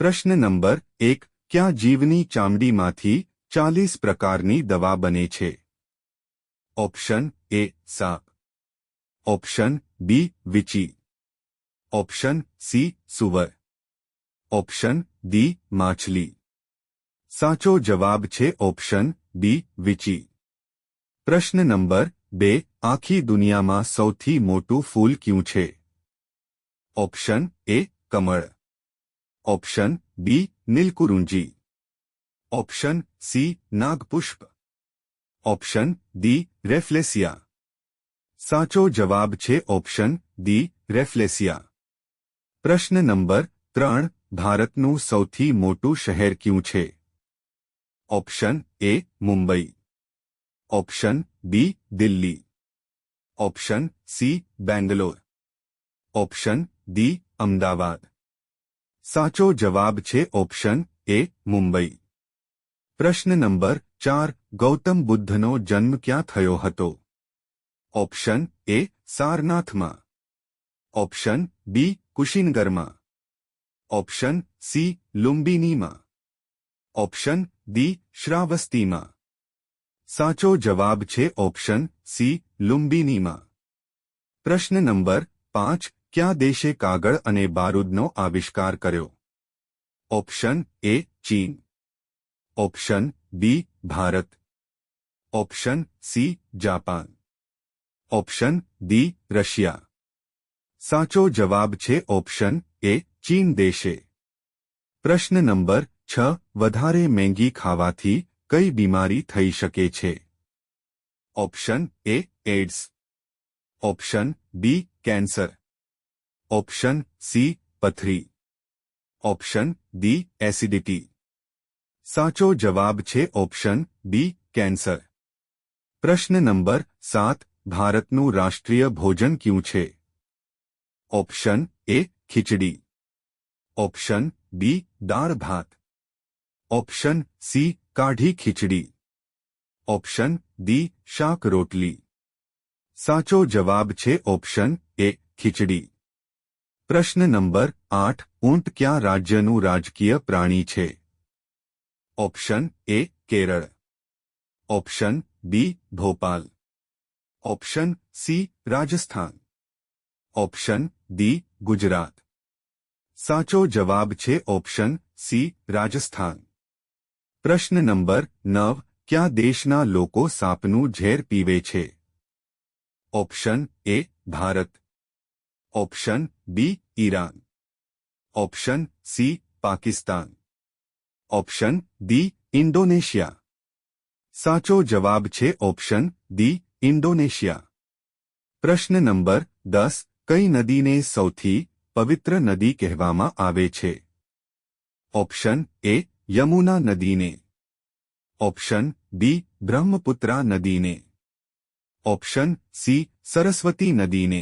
પ્રશ્ન નંબર એક ક્યાં જીવની ચામડીમાંથી ચાલીસ પ્રકારની દવા બને છે ઓપ્શન એ સાપ option B વિચી option C સુવર option D માછલી સાચો જવાબ છે ઓપ્શન બી વિચી પ્રશ્ન નંબર બે આખી દુનિયામાં સૌથી મોટું ફૂલ ક્યું છે option A Kamal option B નીલકુરુંજી option C નાગપુષ્પ option D રેફલેસિયા સાચો જવાબ છે ઓપ્શન ડી રેફલેસિયા પ્રશ્ન નંબર ત્રણ ભારતનું સૌથી મોટું શહેર ક્યું છે option A Mumbai option B Delhi option C Bangalore option D Ahmedabad સાચો જવાબ છે ઓપ્શન એ, મુંબઈ. પ્રશ્ન નંબર ચાર, ગૌતમ બુદ્ધનો જન્મ ક્યાં થયો હતો? ઓપ્શન એ, સારનાથમાં. ઓપ્શન બી, કુશીનગરમાં. ઓપ્શન સી, લુંબિનીમાં. ઓપ્શન ડી, શ્રાવસ્તીમાં. સાચો જવાબ છે ઓપ્શન સી, લુંબિનીમાં. પ્રશ્ન નંબર પાંચ ક્યાં દેશે કાગળ અને બારૂદનો આવિષ્કાર કર્યો ઓપ્શન એ ચીન option B Bharat option C Japan option D Russia સાચો જવાબ છે ઓપ્શન એ ચીન દેશે પ્રશ્ન નંબર છ વધારે મેંગી ખાવાથી કઈ બીમારી થઈ શકે છે option A AIDS option B cancer option C પથરી ઓપ્શન ડી એસિડિટી સાચો જવાબ છે ઓપ્શન બી કેન્સર પ્રશ્ન નંબર સાત ભારતનું રાષ્ટ્રીય ભોજન ક્યું છે option A khichdi option B દાળ ભાત ઓપ્શન સી કાઢી ખીચડી ઓપ્શન ડી શાક રોટલી સાચો જવાબ છે ઓપ્શન એ ખીચડી પ્રશ્ન નંબર આઠ ઊંટ ક્યાં રાજ્યનું રાજકીય પ્રાણી છે option A Kerala option B Bhopal option C Rajasthan option D Gujarat સાચો જવાબ છે ઓપ્શન સી રાજસ્થાન પ્રશ્ન નંબર નવ ક્યાં દેશના લોકો સાપનું ઝેર પીવે છે option A Bharat option B Iran option C Pakistan option D Indonesia સાચો જવાબ છે ઓપ્શન ડી ઇન્ડોનેશિયા પ્રશ્ન નંબર દસ કઈ નદીને સૌથી પવિત્ર નદી કહેવામાં આવે છે ઓપ્શન એ યમુના નદીને ઓપ્શન બી બ્રહ્મપુત્રા નદીને ઓપ્શન સી સરસ્વતી નદીને